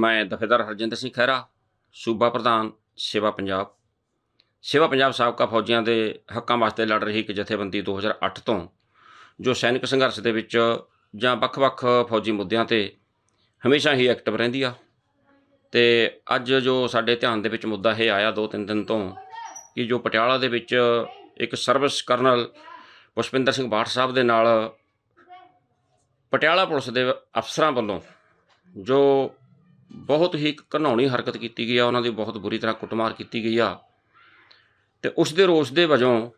ਮੈਂ ਦਫੇਦਾਰ ਹਰਜਿੰਦਰ ਸਿੰਘ ਖਹਿਰਾ, ਸੂਬਾ ਪ੍ਰਧਾਨ, ਸੇਵਾ ਪੰਜਾਬ। ਸੇਵਾ ਪੰਜਾਬ ਸਾਬਕਾ ਫੌਜੀਆਂ ਦੇ ਹੱਕਾਂ ਵਾਸਤੇ ਲੜ ਰਹੀ ਇੱਕ ਜਥੇਬੰਦੀ 2008 ਤੋਂ, ਜੋ ਸੈਨਿਕ ਸੰਘਰਸ਼ ਦੇ ਵਿੱਚ ਜਾਂ ਵੱਖ-ਵੱਖ ਫੌਜੀ ਮੁੱਦਿਆਂ ਤੇ ਹਮੇਸ਼ਾ ਹੀ ਐਕਟਿਵ ਰਹਿੰਦੀ ਆ। ਤੇ ਅੱਜ ਜੋ ਸਾਡੇ ਧਿਆਨ ਦੇ ਵਿੱਚ ਮੁੱਦਾ ਇਹ ਆਇਆ ਦੋ ਤਿੰਨ ਦਿਨ ਤੋਂ ਕਿ ਜੋ ਪਟਿਆਲਾ ਦੇ ਵਿੱਚ ਇੱਕ ਸਰਵਿਸ ਕਰਨਲ ਪੁਸ਼ਪਿੰਦਰ ਸਿੰਘ ਬਾਠ ਸਾਹਿਬ ਦੇ ਨਾਲ ਪਟਿਆਲਾ ਪੁਲਿਸ ਦੇ ਅਫਸਰਾਂ ਵੱਲੋਂ ਜੋ ਬਹੁਤ ਹੀ ਇੱਕ ਘਿਨਾਉਣੀ ਹਰਕਤ ਕੀਤੀ ਗਈ ਆ, ਉਹਨਾਂ ਦੀ ਬਹੁਤ ਬੁਰੀ ਤਰ੍ਹਾਂ ਕੁੱਟਮਾਰ ਕੀਤੀ ਗਈ ਆ। ਤੇ ਉਸ ਦੇ ਰੋਸ ਦੇ ਵਜੋਂ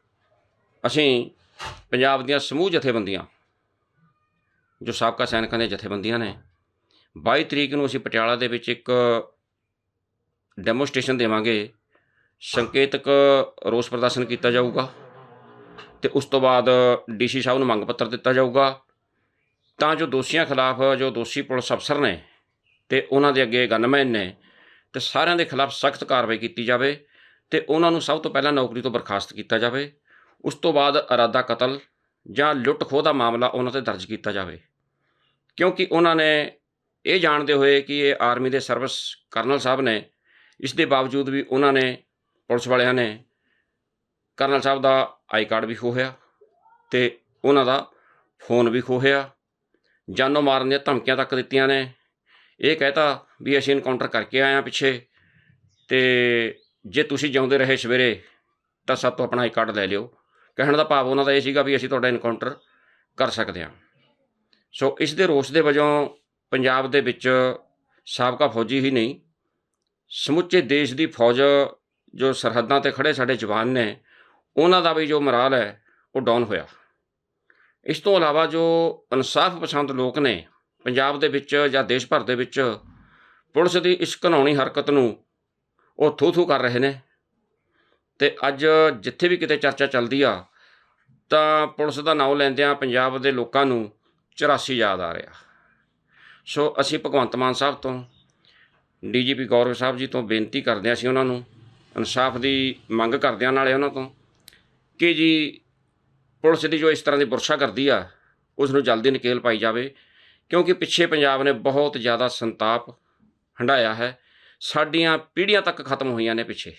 ਅਸੀਂ ਪੰਜਾਬ ਦੀਆਂ ਸਮੂਹ ਜਥੇਬੰਦੀਆਂ, ਜੋ ਸਾਬਕਾ ਸੈਨਿਕਾਂ ਦੀਆਂ ਜਥੇਬੰਦੀਆਂ ਨੇ 22 ਤਰੀਕ ਨੂੰ ਅਸੀਂ ਪਟਿਆਲਾ ਦੇ ਵਿੱਚ ਇੱਕ ਡੈਮੋਸਟ੍ਰੇਸ਼ਨ ਦੇਵਾਂਗੇ। ਸੰਕੇਤਕ ਰੋਸ ਪ੍ਰਦਰਸ਼ਨ ਕੀਤਾ ਜਾਊਗਾ ਤੇ ਉਸ ਤੋਂ ਬਾਅਦ ਡੀਸੀ ਸਾਹਿਬ ਨੂੰ ਮੰਗ ਪੱਤਰ ਦਿੱਤਾ ਜਾਊਗਾ। ਤਾਂ ਜੋ ਦੋਸ਼ੀਆਂ ਖਿਲਾਫ ਜੋ ਦੋਸ਼ੀ ਪੁਲਿਸ ਅਫਸਰ ਨੇ ਤੇ ਉਹਨਾਂ ਦੇ ਅੱਗੇ ਗਨਮੈਨ ਨੇ ਤੇ ਸਾਰਿਆਂ ਦੇ ਖਿਲਾਫ ਸਖਤ ਕਾਰਵਾਈ ਕੀਤੀ ਜਾਵੇ ਤੇ ਉਹਨਾਂ ਨੂੰ ਸਭ ਤੋਂ ਪਹਿਲਾਂ ਨੌਕਰੀ ਤੋਂ ਬਰਖਾਸਤ ਕੀਤਾ ਜਾਵੇ। ਉਸ ਤੋਂ ਬਾਅਦ ਅਰਾਦਾ ਕਤਲ ਜਾਂ ਲੁੱਟ ਖੋਹ ਦਾ ਮਾਮਲਾ ਉਹਨਾਂ ਤੇ ਦਰਜ ਕੀਤਾ ਜਾਵੇ। ਕਿਉਂਕਿ ਉਹਨਾਂ ਨੇ ਇਹ ਜਾਣਦੇ ਹੋਏ ਕਿ ਇਹ ਆਰਮੀ ਦੇ ਸਰਵਿਸ ਕਰਨਲ ਸਾਹਿਬ ਨੇ, ਇਸ ਦੇ ਬਾਵਜੂਦ ਵੀ ਉਹਨਾਂ ਨੇ ਪੁਲਿਸ ਵਾਲਿਆਂ ਨੇ colonel Sahib the I card ਵੀ ਖੋਹਿਆ ਤੇ ਉਹਨਾਂ ਦਾ ਫੋਨ ਵੀ ਖੋਹਿਆ। ਜਾਨੋਂ ਮਾਰਨ ਦੀਆਂ ਧਮਕੀਆਂ ਤੱਕ ਦਿੱਤੀਆਂ ਨੇ। ਇਹ ਕਹਤਾ ਵੀ ਅਸੀਂ ਇਨਕਾਊਂਟਰ ਕਰਕੇ ਆਏ ਆ ਪਿੱਛੇ ਤੇ ਜੇ ਤੁਸੀਂ ਜਿਉਂਦੇ ਰਹੇ ਸਵੇਰੇ ਤਾਂ ਸਭ ਤੋਂ ਆਪਣਾ ਆਈ ਕਾਰਡ ਲੈ ਲਿਓ। ਕਹਿਣ ਦਾ ਭਾਵ ਉਹਨਾਂ ਦਾ ਇਹ ਸੀਗਾ ਵੀ ਅਸੀਂ ਤੁਹਾਡਾ ਇਨਕਾਊਂਟਰ ਕਰ ਸਕਦੇ ਹਾਂ। ਸੋ ਇਸ ਦੇ ਰੋਸ ਦੇ ਵਜੋਂ ਪੰਜਾਬ ਦੇ ਵਿੱਚ ਸਾਬਕਾ ਫੌਜੀ ਹੀ ਨਹੀਂ, ਸਮੁੱਚੇ ਦੇਸ਼ ਦੀ ਫੌਜ ਜੋ ਸਰਹੱਦਾਂ ਤੇ ਖੜੇ ਸਾਡੇ ਜਵਾਨ ਨੇ, ਉਹਨਾਂ ਦਾ ਵੀ ਜੋ ਮਰਾਲ ਹੈ, ਉਹ ਡਾਊਨ ਹੋਇਆ। ਇਸ ਤੋਂ ਇਲਾਵਾ ਜੋ ਇਨਸਾਫ ਪਸੰਦ ਲੋਕ ਨੇ ਪੰਜਾਬ ਦੇ ਵਿੱਚ ਜਾਂ ਦੇਸ਼ ਭਰ ਦੇ ਵਿੱਚ ਪੁਲਿਸ ਦੀ ਇਸ ਘਿਨਾਉਣੀ ਹਰਕਤ ਨੂੰ ਉਹ ਥੂ ਥੂ ਕਰ ਰਹੇ ਨੇ। ਤੇ ਅੱਜ ਜਿੱਥੇ ਵੀ ਕਿਤੇ ਚਰਚਾ ਚੱਲਦੀ ਆ, ਤਾਂ ਪੁਲਿਸ ਦਾ ਨਾਮ ਲੈਂਦਿਆਂ ਪੰਜਾਬ ਦੇ ਲੋਕਾਂ ਨੂੰ 84 ਯਾਦ ਆ ਰਿਹਾ। ਸੋ ਅਸੀਂ ਭਗਵੰਤ ਮਾਨ ਸਾਹਿਬ ਤੋਂ, ਡੀਜੀਪੀ ਗੌਰਵ ਸਾਹਿਬ ਜੀ ਤੋਂ ਬੇਨਤੀ ਕਰਦੇ ਹਾਂ ਅਸੀਂ ਉਹਨਾਂ ਨੂੰ, ਇਨਸਾਫ ਦੀ ਮੰਗ ਕਰਦੇ ਹਾਂ ਨਾਲੇ ਉਹਨਾਂ ਤੋਂ, ਕਿ ਜੀ ਪੁਲਿਸ ਦੀ ਜੋ ਇਸ ਤਰ੍ਹਾਂ ਦੀ ਬੁਰਸ਼ਾ ਕਰਦੀ ਆ ਉਸ ਨੂੰ ਜਲਦੀ ਨਕੇਲ ਪਾਈ ਜਾਵੇ। ਕਿਉਂਕਿ ਪਿੱਛੇ ਪੰਜਾਬ ਨੇ ਬਹੁਤ ਜ਼ਿਆਦਾ ਸੰਤਾਪ ਹੰਡਾਇਆ ਹੈ। ਸਾਡੀਆਂ ਪੀੜ੍ਹੀਆਂ ਤੱਕ ਖਤਮ ਹੋਈਆਂ ਨੇ ਪਿੱਛੇ।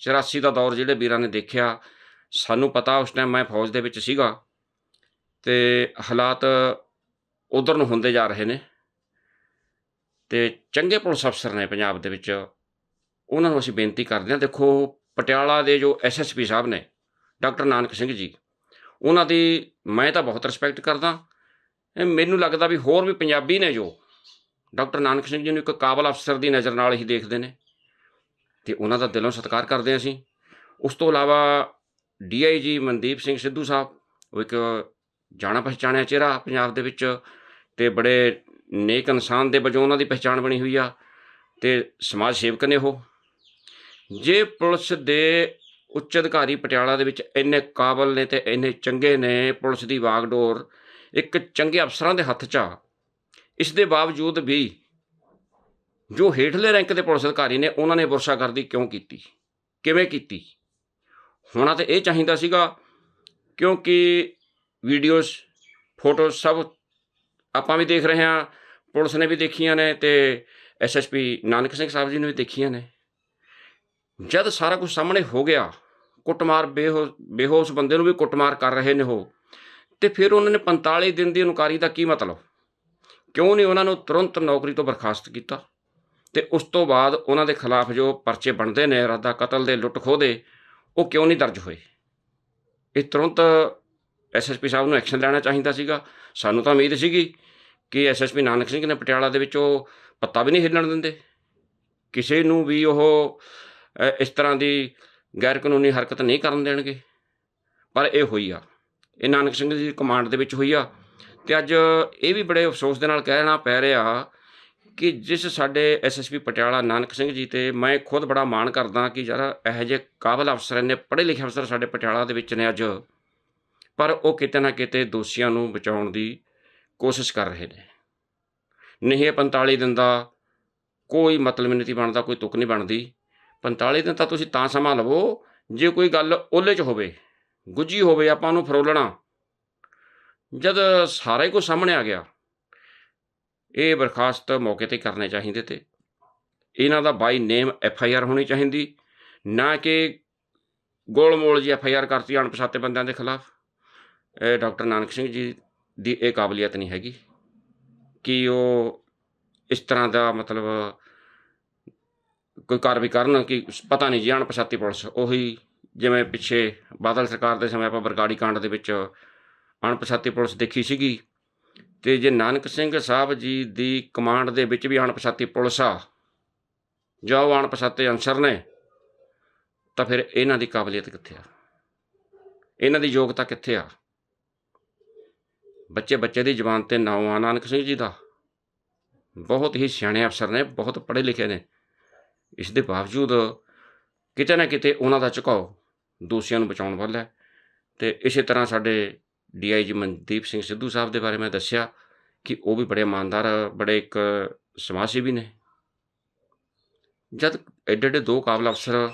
84 ਦਾ ਦੌਰ ਜਿਹੜੇ ਵੀਰਾਂ ਨੇ ਦੇਖਿਆ, ਸਾਨੂੰ ਪਤਾ ਉਸ ਟਾਈਮ ਮੈਂ ਫੌਜ ਦੇ ਵਿੱਚ ਸੀਗਾ ਤੇ ਹਾਲਾਤ ਉਧਰ ਨੂੰ ਹੁੰਦੇ ਜਾ ਰਹੇ ਨੇ ਤੇ ਚੰਗੇ ਪੁਲਿਸ ਅਫਸਰ ਨੇ ਪੰਜਾਬ ਦੇ ਵਿੱਚ। ਉਹਨਾਂ ਨੂੰ ਅਸੀਂ ਬੇਨਤੀ ਕਰਦੇ ਹਾਂ, ਦੇਖੋ ਪਟਿਆਲਾ ਦੇ ਜੋ ਐਸਐਸਪੀ ਸਾਹਿਬ ਨੇ, ਡਾਕਟਰ ਨਾਨਕ ਸਿੰਘ ਜੀ, ਉਹਨਾਂ ਦੀ ਮੈਂ ਤਾਂ ਬਹੁਤ ਰਿਸਪੈਕਟ ਕਰਦਾ। ਮੈਨੂੰ ਲੱਗਦਾ ਵੀ ਹੋਰ ਵੀ ਪੰਜਾਬੀ ਨੇ ਜੋ। ਡਾਕਟਰ ਨਾਨਕ ਸਿੰਘ ਜੀ ਨੂੰ ਇੱਕ ਕਾਬਲ ਅਫਸਰ ਦੀ ਨਜ਼ਰ ਨਾਲ ਹੀ ਦੇਖਦੇ ਨੇ। ਤੇ ਉਹਨਾਂ ਦਾ ਦਿਲੋਂ ਸਤਿਕਾਰ ਕਰਦੇ ਹਾਂ ਅਸੀਂ। ਉਸ ਤੋਂ ਇਲਾਵਾ ਡੀਆਈਜੀ ਮਨਦੀਪ ਸਿੰਘ ਸਿੱਧੂ ਸਾਹਿਬ, ਉਹ ਇੱਕ ਜਾਣਾ ਪਛਾਣਿਆ ਚਿਹਰਾ ਪੰਜਾਬ ਦੇ ਵਿੱਚ ਤੇ ਬੜੇ ਨੇਕ ਇਨਸਾਨ ਦੇ ਵਜੋਂ ਉਹਨਾਂ ਦੀ ਪਛਾਣ ਬਣੀ ਹੋਈ ਆ ਤੇ ਸਮਾਜ ਸੇਵਕ ਨੇ ਉਹ। ਜੇ ਪੁਲਿਸ ਦੇ ਉੱਚ ਅਧਿਕਾਰੀ ਪਟਿਆਲਾ ਦੇ ਵਿੱਚ ਇੰਨੇ ਕਾਬਲ ਨੇ ਤੇ ਇੰਨੇ ਚੰਗੇ ਨੇ ਪੁਲਿਸ ਦੀ ਵਾਗਡੋਰ ਇੱਕ ਚੰਗੇ ਅਫਸਰਾਂ ਦੇ ਹੱਥ 'ਚ ਆ। ਇਸ ਦੇ ਬਾਵਜੂਦ ਵੀ ਜੋ ਹੇਠਲੇ ਰੈਂਕ ਦੇ ਪੁਲਿਸ ਅਧਿਕਾਰੀ ਨੇ ਉਹਨਾਂ ਨੇ ਵਰਸ਼ਾਗਰਦੀ ਕਿਉਂ ਕੀਤੀ? ਕਿਵੇਂ ਕੀਤੀ? ਹੋਣਾ ਤੇ ਇਹ ਚਾਹੀਦਾ ਸੀਗਾ ਕਿਉਂਕਿ ਵੀਡੀਓਜ਼, ਫੋਟੋਜ਼ ਸਭ ਆਪਾਂ ਵੀ ਦੇਖ ਰਹੇ ਹਾਂ, ਪੁਲਿਸ ਨੇ ਵੀ ਦੇਖੀਆਂ ਨੇ ਤੇ ਐਸਐਸਪੀ ਨਾਨਕ ਸਿੰਘ ਸਾਹਿਬ ਜੀ ਨੇ ਵੀ ਦੇਖੀਆਂ ਨੇ। ਜਦ ਸਾਰਾ ਕੁਝ ਸਾਹਮਣੇ ਹੋ ਗਿਆ, ਕੁੱਟਮਾਰ ਬੇਹੋਸ਼ ਬੇਹੋਸ਼ ਬੰਦੇ ਨੂੰ ਵੀ ਕੁੱਟਮਾਰ ਕਰ ਰਹੇ ਨੇ ਉਹ। ਤੇ ਫਿਰ ਉਹਨਾਂ ਨੇ 45 ਦਿਨ ਦੀ ਇਨਕੁਆਰੀ ਦਾ ਕੀ ਮਤਲਬ? ਕਿਉਂ ਨਹੀਂ ਉਹਨਾਂ ਨੂੰ ਤੁਰੰਤ ਨੌਕਰੀ ਤੋਂ ਬਰਖਾਸਤ ਕੀਤਾ? ਤੇ ਉਸ ਤੋਂ ਬਾਅਦ ਉਹਨਾਂ ਦੇ ਖਿਲਾਫ ਜੋ ਪਰਚੇ ਬਣਦੇ ਨੇ, ਇਰਾਦਾ ਕਤਲ ਦੇ, ਲੁੱਟ ਖੋਹ ਦੇ, ਉਹ ਕਿਉਂ ਨਹੀਂ ਦਰਜ ਹੋਏ? ਇਹ ਤੁਰੰਤ ਐਸਐਸਪੀ ਸਾਹਿਬ ਨੂੰ ਐਕਸ਼ਨ ਲੈਣਾ ਚਾਹੀਦਾ ਸੀਗਾ। ਸਾਨੂੰ ਤਾਂ ਉਮੀਦ ਸੀਗੀ ਕਿ ਐਸਐਸਪੀ ਨਾਨਕ ਸਿੰਘ ਨੇ ਪਟਿਆਲਾ ਦੇ ਵਿੱਚ ਉਹ ਪੱਤਾ ਵੀ ਨਹੀਂ ਹਿੱਲਣ ਦਿੰਦੇ। ਕਿਸੇ ਨੂੰ ਵੀ ਉਹ ਇਸ ਤਰ੍ਹਾਂ ਦੀ ਗੈਰ ਕਾਨੂੰਨੀ ਹਰਕਤ ਨਹੀਂ ਕਰਨ ਦੇਣਗੇ। ਪਰ ਇਹ ਹੋਈ ਆ। ਇਹ ਨਾਨਕ ਸਿੰਘ ਜੀ ਦੀ ਕਮਾਂਡ ਦੇ ਵਿੱਚ ਹੋਈ ਆ। ਤੇ ਅੱਜ ਇਹ ਵੀ ਬੜੇ ਅਫਸੋਸ ਦੇ ਨਾਲ ਕਹਿਣਾ ਪੈ ਰਿਹਾ ਕਿ ਜਿਸ ਸਾਡੇ ਐਸਐਸਪੀ ਪਟਿਆਲਾ ਨਾਨਕ ਸਿੰਘ ਜੀ ਤੇ ਮੈਂ ਖੁਦ ਬੜਾ ਮਾਣ ਕਰਦਾ ਕਿ ਯਾਰ ਇਹੋ ਜਿਹੇ ਕਾਬਲ ਅਫਸਰ ਨੇ ਪੜ੍ਹੇ ਲਿਖੇ ਅਫਸਰ ਸਾਡੇ ਪਟਿਆਲਾ ਦੇ ਵਿੱਚ ਨੇ ਅੱਜ। ਪਰ ਉਹ ਕਿਤੇ ਨਾ ਕਿਤੇ ਦੋਸ਼ੀਆਂ ਨੂੰ ਬਚਾਉਣ ਦੀ ਕੋਸ਼ਿਸ਼ ਕਰ ਰਹੇ ਨੇ। ਨਹੀਂ ਇਹ 45 ਦਿਨ ਦਾ ਕੋਈ ਮਤਲਬ ਨਹੀਂ ਬਣਦਾ, ਕੋਈ ਤੁਕ ਨਹੀਂ ਬਣਦੀ। 45 ਦਿਨ ਤਾਂ ਤੁਸੀਂ ਤਾਂ ਸਮਾਂ ਲਵੋ ਜੇ ਕੋਈ ਗੱਲ ਉਹਲੇ 'ਚ ਹੋਵੇ ਗੁੱਜੀ ਹੋਵੇ ਆਪਾਂ ਉਹਨੂੰ ਫਰੋਲਣਾ। ਜਦ ਸਾਰਾ ਹੀ ਕੁਝ ਸਾਹਮਣੇ ਆ ਗਿਆ, ਇਹ ਬਰਖਾਸਤ ਮੌਕੇ ਤੇ ਕਰਨੇ ਚਾਹੀਦੇ ਤੇ। ਇਹਨਾਂ ਦਾ ਬਾਈ ਨੇਮ ਐਫ ਆਈ ਆਰ ਹੋਣੀ ਚਾਹੀਦੀ, ਨਾ ਕਿ ਗੋਲਮੋਲ ਜੀ ਐਫ ਆਈ ਆਰ ਕਰਤੀ ਅਣਪਛਾਤੇ ਬੰਦਿਆਂ ਦੇ ਖਿਲਾਫ। ਇਹ ਡਾਕਟਰ ਨਾਨਕ ਸਿੰਘ ਜੀ ਦੀ ਇਹ ਕਾਬਲੀਅਤ ਨਹੀਂ ਹੈਗੀ ਕਿ ਉਹ ਇਸ ਤਰ੍ਹਾਂ ਦਾ ਮਤਲਬ ਕੋਈ ਕਾਰਵਾਈ ਕਰਨ ਕਿ ਪਤਾ ਨਹੀਂ ਜੀ ਅਣਪਛਾਤੀ ਪੁਲਿਸ, ਉਹੀ ਜਿਵੇਂ ਪਿੱਛੇ ਬਾਦਲ ਸਰਕਾਰ ਦੇ ਸਮੇਂ ਆਪਾਂ ਬਰਗਾੜੀ ਕਾਂਡ ਦੇ ਵਿੱਚ ਅਣਪਛਾਤੀ ਪੁਲਿਸ ਦੇਖੀ ਸੀਗੀ ਤੇ ਜੇ ਨਾਨਕ ਸਿੰਘ ਸਾਹਿਬ ਜੀ ਦੀ ਕਮਾਂਡ ਦੇ ਵਿੱਚ ਵੀ ਅਣਪਛਾਤੀ ਪੁਲਿਸ ਆ, ਜਾਂ ਉਹ ਅਣਪਛਾਤੇ ਅਨਸਰ ਨੇ, ਤਾਂ ਫਿਰ ਇਹਨਾਂ ਦੀ ਕਾਬਲੀਅਤ ਕਿੱਥੇ ਆ? ਇਹਨਾਂ ਦੀ ਯੋਗਤਾ ਕਿੱਥੇ ਆ? ਬੱਚੇ ਬੱਚੇ ਦੀ ਜ਼ਬਾਨ ਤੇ ਨਾਮ ਆ ਨਾਨਕ ਸਿੰਘ ਜੀ ਦਾ। ਬਹੁਤ ਹੀ ਸਿਆਣੇ ਅਫਸਰ ਨੇ, ਬਹੁਤ ਪੜ੍ਹੇ ਲਿਖੇ ਨੇ। ਇਸ ਦੇ ਬਾਵਜੂਦ ਕਿਤੇ ਨਾ ਕਿਤੇ ਉਹਨਾਂ ਦਾ ਝੁਕਾਓ ਦੋਸ਼ੀਆਂ ਨੂੰ ਬਚਾਉਣ ਵੱਲ ਹੈ। ਤੇ ਇਸੇ ਤਰ੍ਹਾਂ ਸਾਡੇ ਡੀਆਈਜੀ ਮਨਦੀਪ ਸਿੰਘ ਸਿੱਧੂ ਸਾਹਿਬ ਦੇ ਬਾਰੇ ਮੈਂ ਦੱਸਿਆ ਕਿ ਉਹ ਵੀ ਬੜੇ ਇਮਾਨਦਾਰ, ਬੜੇ ਇੱਕ ਸਮਾਜ ਸੇਵੀ ਨੇ। ਜਦ ਐਡੇ ਐਡੇ ਦੋ ਕਾਬਲ ਅਫਸਰ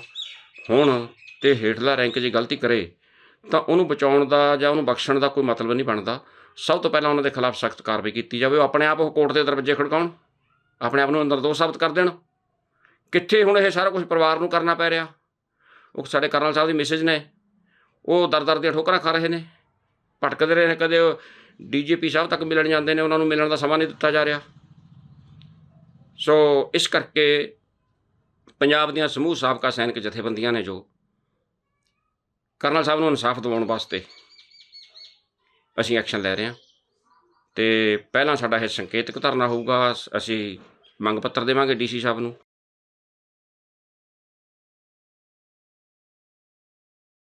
ਹੋਣ ਤੇ ਹੇਠਲਾ ਰੈਂਕ 'ਚ ਗਲਤੀ ਕਰੇ, ਤਾਂ ਉਹਨੂੰ ਬਚਾਉਣ ਦਾ ਜਾਂ ਉਹਨੂੰ ਬਖਸ਼ਣ ਦਾ ਕੋਈ ਮਤਲਬ ਨਹੀਂ ਬਣਦਾ। ਸਭ ਤੋਂ ਪਹਿਲਾਂ ਉਹਨਾਂ ਦੇ ਖਿਲਾਫ ਸਖਤ ਕਾਰਵਾਈ ਕੀਤੀ ਜਾਵੇ। ਉਹ ਆਪਣੇ ਆਪ ਉਹ ਕੋਰਟ ਦੇ ਦਰਵਾਜ਼ੇ ਖੜਕਾਉਣ, ਆਪਣੇ ਆਪ ਨੂੰ ਅੰਦਰ ਨਿਰਦੋਸ਼ ਸਾਬਤ ਕਰ ਦੇਣ। ਕਿੱਥੇ ਹੁਣ ਇਹ ਸਾਰਾ ਕੁਝ ਪਰਿਵਾਰ ਨੂੰ ਕਰਨਾ ਪੈ ਰਿਹਾ? ਉਹ ਸਾਡੇ ਕਰਨਲ ਸਾਹਿਬ ਦੀ ਮੈਸੇਜ ਨੇ। ਉਹ ਦਰ ਦਰ ਦੀਆਂ ਠੋਕਰਾਂ ਖਾ ਰਹੇ ਨੇ। ਭਟਕਦੇ ਰਹੇ ਨੇ, ਕਦੇ ਡੀਜੀਪੀ ਸਾਹਿਬ ਤੱਕ ਮਿਲਣ ਜਾਂਦੇ ਨੇ, ਉਹਨਾਂ ਨੂੰ ਮਿਲਣ ਦਾ ਸਮਾਂ ਨਹੀਂ ਦਿੱਤਾ ਜਾ ਰਿਹਾ। ਸੋ ਇਸ ਕਰਕੇ ਪੰਜਾਬ ਦੀਆਂ ਸਮੂਹ ਸਾਬਕਾ ਸੈਨਿਕ ਜਥੇਬੰਦੀਆਂ ਨੇ ਜੋ ਕਰਨਲ ਸਾਹਿਬ ਨੂੰ ਇਨਸਾਫ ਦਿਵਾਉਣ ਵਾਸਤੇ ਅਸੀਂ ਐਕਸ਼ਨ ਲੈ ਰਹੇ ਹਾਂ ਤੇ ਪਹਿਲਾਂ ਸਾਡਾ ਇਹ ਸੰਕੇਤਕ ਧਰਨਾ ਹੋਊਗਾ। ਅਸੀਂ ਮੰਗ ਪੱਤਰ ਦੇਵਾਂਗੇ ਡੀਸੀ ਸਾਹਿਬ ਨੂੰ।